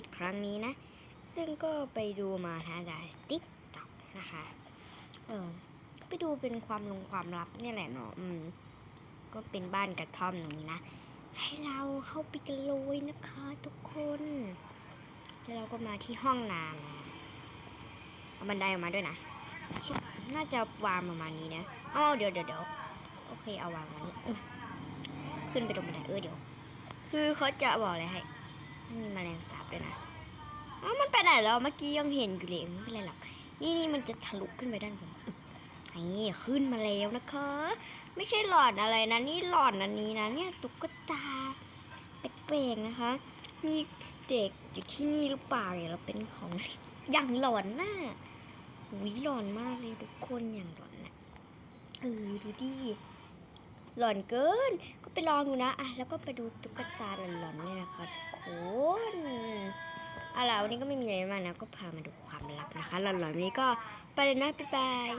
ตครั้งนี้นะ ซึ่งก็ไปดูมาทางจากติ๊กต็อกนะคะ เออ ไปดูเป็นความลงความลับเนี่ยแหละเนาะ อืม ก็เป็นบ้านกระท่อมอย่างนี้นะ ให้เราเข้าไปกันเลยนะคะทุกคน แล้วเราก็มาที่ห้องน้ำเอาบันไดออกมาด้วยนะ น่าจะวางประมาณนี้นะอ้าวเดี๋ยวเดี๋ยวเดี๋ยวโอเคเอาวางมานี้ขึ้นไปตรงบันไดเออเดี๋ยว คือเขาจะบอกอะไรให้ มันมีแมลงสาบด้วยนะอ้าวมันไปไหนแล้วเมื่อกี้ยังเห็นอยู่เลยไม่เป็นไรหรอกนี่นี่มันจะทะลุขึ้นไปด้านบนอึ๊บนี่ขึ้นมาแล้วนะคะ ไม่ใช่หลอดอะไรนะ นี่หลอดอันนี้นะ เนี่ยตุ๊กตาแปลกๆนะคะ มีเด็กอยู่ที่นี่หรือเปล่าเนี่ยเราเป็นของอย่างหลอนน่ะหุยหลอนมากเลยทุกคนอย่างหลอนน่ะเออดูดิ หลอนเกิน ก็ไปลองดูนะอะแล้วก็ไปดูตุ๊กตาหลอนๆเนี่ยนะคะทุกคนอะแล้ววันนี้ก็ไม่มีอะไรมากนะ ก็พามาดูความลับนะคะ หลอนๆวันนี้ก็ไปเลยนะบ๊ายบาย